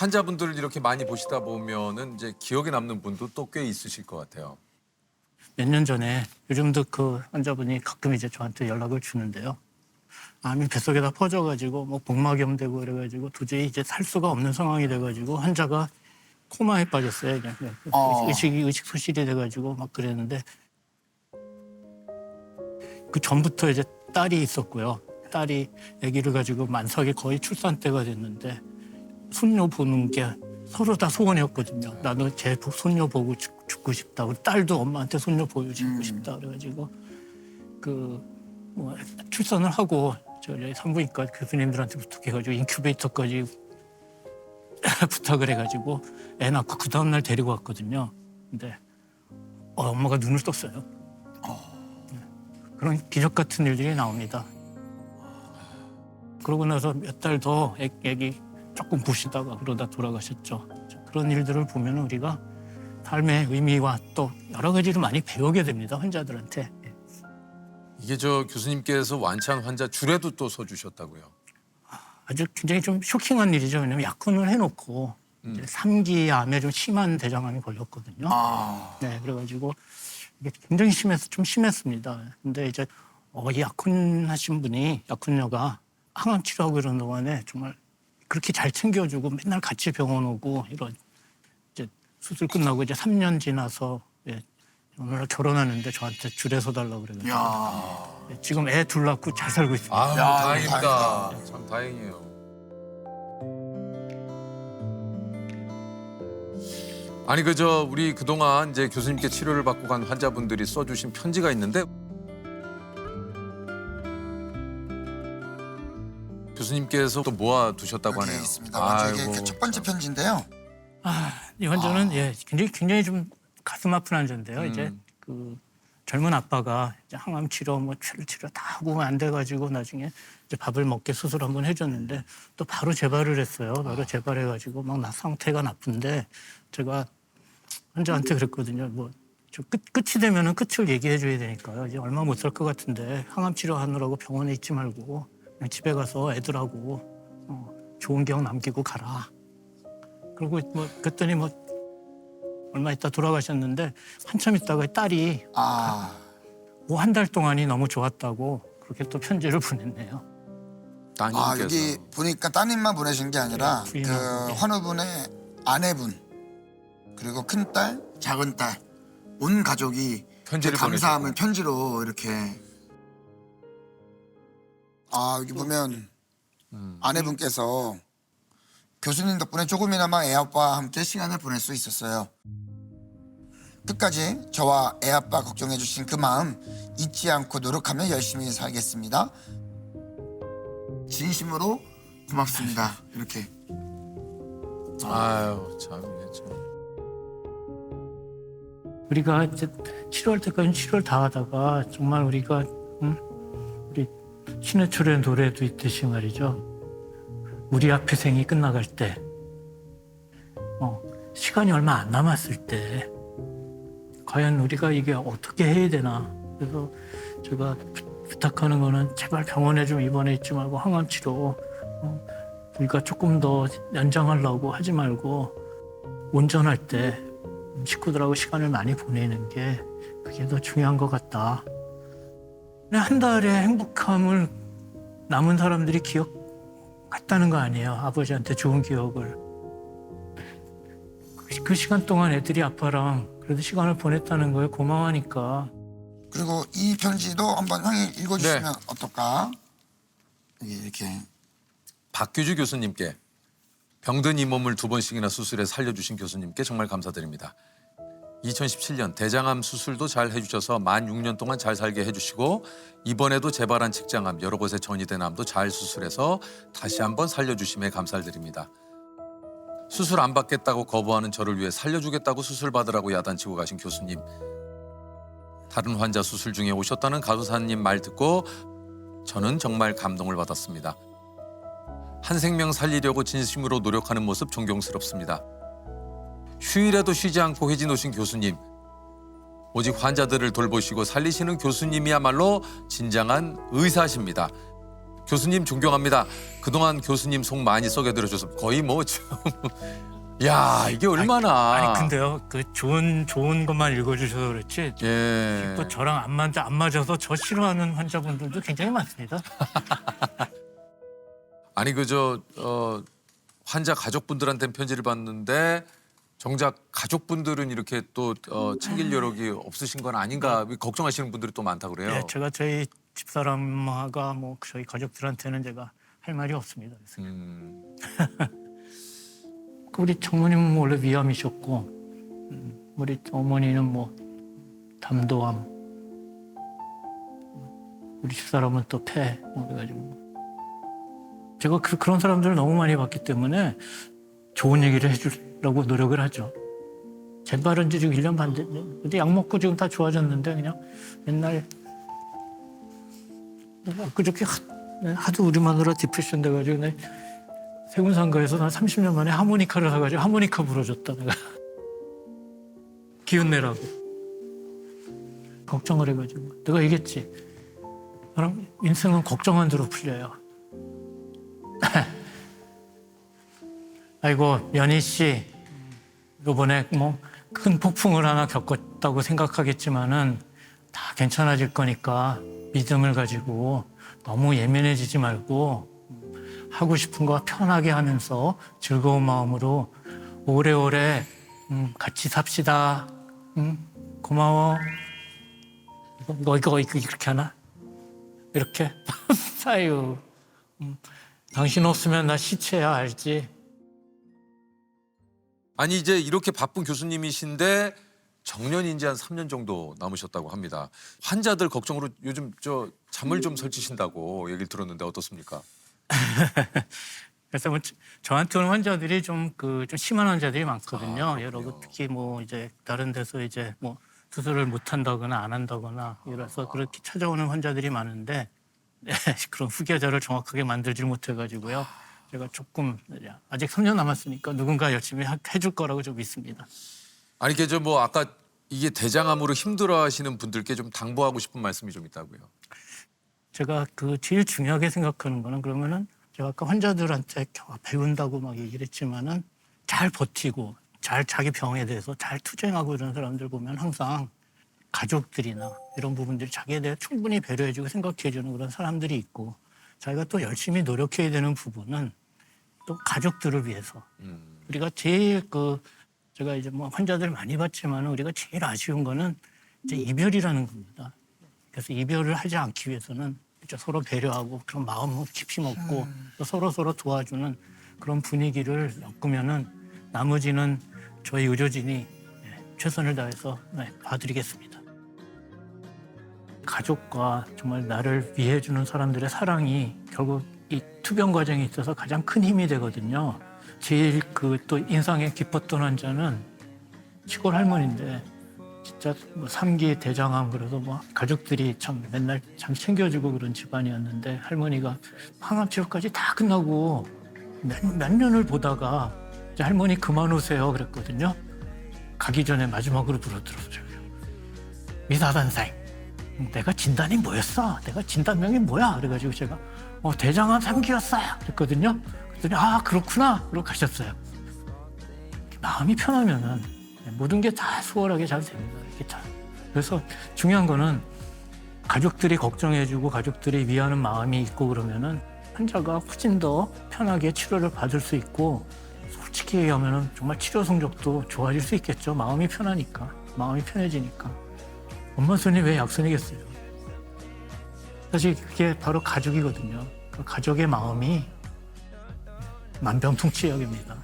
환자분들을 이렇게 많이 보시다 보면은 이제 기억에 남는 분도 또 꽤 있으실 것 같아요. 몇 년 전에 요즘도 그 환자분이 가끔 이제 저한테 연락을 주는데요. 암이 뱃속에다 퍼져가지고 뭐 복막염 되고 그래가지고 도저히 이제 살 수가 없는 상황이 돼가지고 환자가 코마에 빠졌어요. 그냥 그냥 어. 의식이 의식 소실이 돼가지고 막 그랬는데 그 전부터 이제 딸이 있었고요. 딸이 아기를 가지고 만삭이 거의 출산 때가 됐는데 손녀 보는 게 서로 다 소원이었거든요. 나도 제 손녀 보고 죽, 죽고 싶다. 우리 딸도 엄마한테 손녀 보여주고 싶다. 그래가지고 그뭐 출산을 하고 저희 산부인과 교수님들한테 부탁해가지고 인큐베이터까지 부탁을 해가지고 애 낳고 그 다음날 데리고 왔거든요. 근데 어, 엄마가 눈을 떴어요. 네. 그런 기적 같은 일들이 나옵니다. 그러고 나서 몇 달 더 애기 조금 보시다가 그러다 돌아가셨죠. 그런 일들을 보면 우리가 삶의 의미와 또 여러 가지를 많이 배우게 됩니다. 환자들한테. 이게 저 교수님께서 완치한 환자 줄에도 또 서주셨다고요. 아주 굉장히 좀 쇼킹한 일이죠. 왜냐하면 약혼을 해놓고 음. 이제 3기 암에 좀 심한 대장암이 걸렸거든요. 아, 네, 그래가지고 이게 굉장히 심해서 좀 심했습니다. 근데 이제 어, 이 약혼하신 분이 약혼녀가 항암 치료하고 이런 동안에 정말 그렇게 잘 챙겨주고 맨날 같이 병원 오고 이런 이제 수술 끝나고 이제 3년 지나서 예, 오늘 결혼하는데 저한테 줄에 서달라고 그래가지고 야, 예, 지금 애 둘 낳고 잘 살고 있습니다. 아, 야, 다행입니다. 참 다행이에요. 아니 그저 우리 그동안 이제 교수님께 치료를 받고 간 환자분들이 써주신 편지가 있는데 교수님께서 또 모아 두셨다고 하네요. 있습니다. 먼저 이게 아이고, 그첫 번째 참. 편지인데요. 아, 이 환자는 예, 굉장히 굉장히 좀 가슴 아픈 환자인데요. 음. 이제 그 젊은 아빠가 이제 항암 치료, 뭐 치료 치료 다 하고 안 돼가지고 나중에 이제 밥을 먹게 수술 한번 해줬는데 또 바로 재발을 했어요. 바로 재발해가지고 막 나 상태가 나쁜데 제가 환자한테 그랬거든요. 뭐. 저 끝, 끝이 되면은 끝을 얘기해 줘야 되니까요. 이제 얼마 못 살 것 같은데 항암 치료하느라고 병원에 있지 말고 집에 가서 애들하고 어, 좋은 기억 남기고 가라. 그리고 뭐 그랬더니 뭐 얼마 있다 돌아가셨는데 한참 있다가 딸이 아, 뭐 한 달 동안이 너무 좋았다고 그렇게 또 편지를 보냈네요. 따님께서 아 여기 보니까 따님만 보내신 게 아니라 네, 그 부인하고, 네. 환우분의 아내분 그리고 큰 딸, 작은 딸, 온 가족이 편지를 그 감사함을. 편지로 이렇게 아 여기 보면 음. 아내분께서 교수님 덕분에 조금이나마 애아빠와 함께 시간을 보낼 수 있었어요. 끝까지 저와 애아빠 걱정해 주신 그 마음 잊지 않고 노력하며 열심히 살겠습니다. 진심으로 고맙습니다. 이렇게 아유 참 이게 참. 우리가 이제 치료할 때까지 치료를 다 하다가 정말 우리가 음, 신해철의 노래도 있듯이 말이죠. 우리 앞에 생이 끝나갈 때, 어, 시간이 얼마 안 남았을 때, 과연 우리가 이게 어떻게 해야 되나. 그래서 제가 부- 부탁하는 거는 제발 병원에 좀 입원해 있지 말고 항암 치료, 어, 우리가 조금 더 연장하려고 하지 말고 운전할 때 식구들하고 시간을 많이 보내는 게 그게 더 중요한 것 같다. 그냥 한 달의 행복함을 남은 사람들이 기억했다는 거 아니에요. 아버지한테 좋은 기억을. 그, 그 시간 동안 애들이 아빠랑 그래도 시간을 보냈다는 거에 고마워하니까 그리고 이 편지도 한번 형이 읽어주시면 네. 어떨까? 이게 이렇게 박규주 교수님께 병든 이 몸을 두 번씩이나 수술해 살려주신 교수님께 정말 감사드립니다. 2017년 대장암 수술도 잘 해주셔서 만 6년 동안 잘 살게 해주시고 이번에도 재발한 직장암 여러 곳에 전이된 암도 잘 수술해서 다시 한번 살려주심에 감사드립니다. 수술 안 받겠다고 거부하는 저를 위해 살려주겠다고 수술 받으라고 야단치고 가신 교수님. 다른 환자 수술 중에 오셨다는 가수사님 말 듣고 저는 정말 감동을 받았습니다. 한 생명 살리려고 진심으로 노력하는 모습 존경스럽습니다. 휴일에도 쉬지 않고 회진 오신 교수님. 오직 환자들을 돌보시고 살리시는 교수님이야말로 진정한 의사십니다. 교수님 존경합니다. 그동안 교수님 속 많이 썩여 들어줘서 거의 뭐 지금 야 이게 얼마나 아니 근데요 그 좋은 좋은 것만 읽어주셔서 그렇지 예. 또 저랑 안 맞아 안 맞아서 저 싫어하는 환자분들도 굉장히 많습니다. 아니 그저 어, 환자 가족분들한테는 편지를 받는데 정작 가족분들은 이렇게 또 어, 챙길 여력이 없으신 건 아닌가 걱정하시는 분들이 또 많다 그래요. 네, 제가 저희 집사람과 뭐 저희 가족들한테는 제가 할 말이 없습니다. 그래서. 음, 우리 장모님은 원래 위암이셨고 음, 우리 어머니는 뭐 담도암 우리 집사람은 또폐 그래가지고. 제가 그, 그런 사람들을 너무 많이 봤기 때문에 좋은 얘기를 해주려고 노력을 하죠. 재발은 지금 1년 반 됐는데 근데 약 먹고 지금 다 좋아졌는데 그냥 맨날 그저께 하도 우리 마누라 디프레션 돼가지고 내 세군상가에서 난 30년 만에 하모니카를 사가지고 하모니카 불어줬다 내가. 기운 내라고. 걱정을 해가지고. 내가 얘기했지. 그럼 인생은 걱정한 대로 풀려요 아이고 연희 씨 이번에 뭐 큰 폭풍을 하나 겪었다고 생각하겠지만은 다 괜찮아질 거니까 믿음을 가지고 너무 예민해지지 말고 하고 싶은 거 편하게 하면서 즐거운 마음으로 오래오래 음, 같이 삽시다. 음, 고마워. 이거, 이거, 이거, 이거 이렇게 하나? 이렇게? 사유. 음, 당신 없으면 나 시체야, 알지? 아니 이제 이렇게 바쁜 교수님이신데 정년인지 한 3년 정도 남으셨다고 합니다. 환자들 걱정으로 요즘 저 잠을 좀 설치신다고 얘기를 들었는데 어떻습니까? 그래서 뭐 저- 저한테 오는 환자들이 좀 그 좀 심한 환자들이 많거든요. 아, 여러. 특히 뭐 이제 다른 데서 이제 뭐 수술을 못 한다거나 안 한다거나 이래서 그렇게 찾아오는 환자들이 많은데 네, 그런 후계자를 정확하게 만들지 못해가지고요. 제가 조금 아직 3년 남았으니까 누군가 열심히 하- 해줄 거라고 좀 믿습니다. 아니 그저 뭐 아까 이게 대장암으로 힘들어하시는 분들께 좀 당부하고 싶은 말씀이 좀 있다고요. 제가 그 제일 중요하게 생각하는 거는 그러면은 제가 아까 환자들한테 겨- 배운다고 막 얘기를 했지만은 잘 버티고 잘 자기 병에 대해서 잘 투쟁하고 이런 사람들 보면 항상 가족들이나 이런 부분들이 자기에 대해 충분히 배려해주고 생각해주는 그런 사람들이 있고 자기가 또 열심히 노력해야 되는 부분은 또 가족들을 위해서 우리가 제일 그 제가 이제 뭐 환자들 많이 봤지만 우리가 제일 아쉬운 거는 이제 이별이라는 겁니다. 그래서 이별을 하지 않기 위해서는 이제 서로 배려하고 그런 마음을 깊이 먹고 또 서로 서로 도와주는 그런 분위기를 엮으면은 나머지는 저희 의료진이 네, 최선을 다해서 네, 봐드리겠습니다. 가족과 정말 나를 위해주는 사람들의 사랑이 결국 이 투병 과정에 있어서 가장 큰 힘이 되거든요. 제일 그 또 인상에 깊었던 환자는 시골 할머니인데 진짜 뭐 3기 대장암 그래서 뭐 가족들이 참 맨날 참 챙겨주고 그런 집안이었는데 할머니가 항암 치료까지 다 끝나고 몇, 몇 년을 보다가 이제 할머니 그만 오세요 그랬거든요. 가기 전에 마지막으로 불러들었어요. 미사단사임. 내가 진단이 뭐였어? 내가 진단명이 뭐야? 그래가지고 제가 어, 대장암 3기였어요. 그랬거든요. 그랬더니 아 그렇구나. 그러고 가셨어요. 마음이 편하면은 모든 게 다 수월하게 잘 됩니다. 이게 다. 그래서 중요한 거는 가족들이 걱정해주고 가족들이 위하는 마음이 있고 그러면은 환자가 훨씬 더 편하게 치료를 받을 수 있고 솔직히 얘기하면은 정말 치료 성적도 좋아질 수 있겠죠. 마음이 편하니까 마음이 편해지니까 엄마 손이 왜 약손이겠어요? 사실 그게 바로 가족이거든요. 그 가족의 마음이 만병통치약입니다.